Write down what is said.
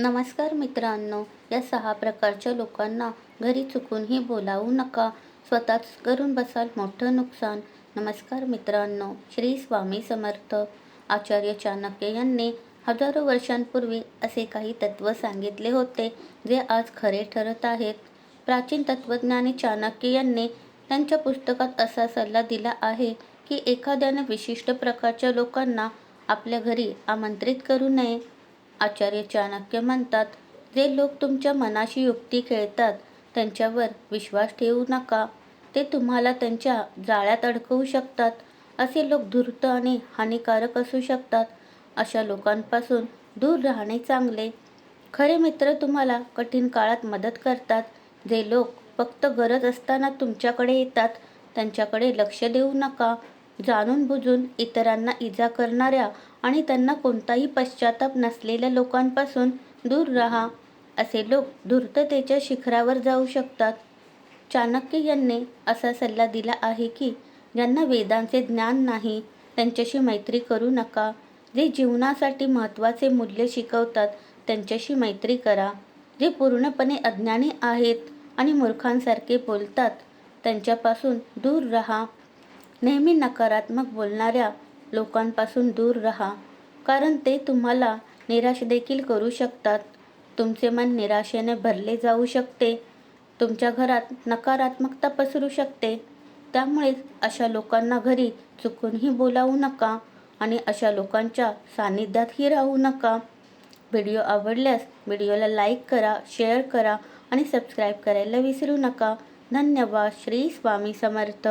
नमस्कार मित्रांनो या सहा प्रकारच्या लोकांना घरी चुकूनही बोलावू नका. स्वतःच करून बसाल मोठं नुकसान. नमस्कार मित्रांनो श्री स्वामी समर्थ. आचार्य चाणक्य यांनी हजारो वर्षांपूर्वी असे काही तत्त्व सांगितले होते जे आज खरे ठरत आहेत. प्राचीन तत्त्वज्ञानी चाणक्य यांनी त्यांच्या पुस्तकात असा सल्ला दिला आहे की एखाद्याने विशिष्ट प्रकारच्या लोकांना आपल्या घरी आमंत्रित करू नये. आचार्य चाणक्य म्हणतात जे लोक तुमच्या मनाशी युक्ती खेळतात त्यांच्यावर विश्वास ठेवू नका. ते तुम्हाला त्यांच्या जाळ्यात अडकवू शकतात. असे लोक धूर्त आणि हानिकारक असू शकतात. अशा लोकांपासून दूर राहणे चांगले. खरे मित्र तुम्हाला कठीण काळात मदत करतात. जे लोक फक्त गरज असताना तुमच्याकडे येतात त्यांच्याकडे लक्ष देऊ नका. जाणून बुजून इतरांना इजा करणाऱ्या आणि त्यांना कोणताही पश्चाताप नसलेल्या लोकांपासून दूर राहा असे लोक धूर्ततेच्या शिखरावर जाऊ शकतात. चाणक्य यांनी असा सल्ला दिला आहे की ज्यांना वेदांचे ज्ञान नाही त्यांच्याशी मैत्री करू नका. जे जीवनासाठी महत्त्वाचे मूल्य शिकवतात त्यांच्याशी मैत्री करा. जे पूर्णपणे अज्ञानी आहेत आणि मूर्खांसारखे बोलतात त्यांच्यापासून दूर राहा. नेहमी नकारात्मक बोलणाऱ्या लोकांपासून दूर राहा कारण ते तुम्हाला निराश देखील करू शकतात. तुमचे मन निराशेने भरले जाऊ शकते. तुमच्या घरात नकारात्मकता पसरू शकते. त्यामुळेच अशा लोकांना घरी चुकूनही बोलावू नका आणि अशा लोकांच्या सान्निध्यातही राहू नका. व्हिडिओ आवडल्यास व्हिडिओला लाईक करा शेअर करा आणि सबस्क्राईब करायला विसरू नका. धन्यवाद. श्री स्वामी समर्थ.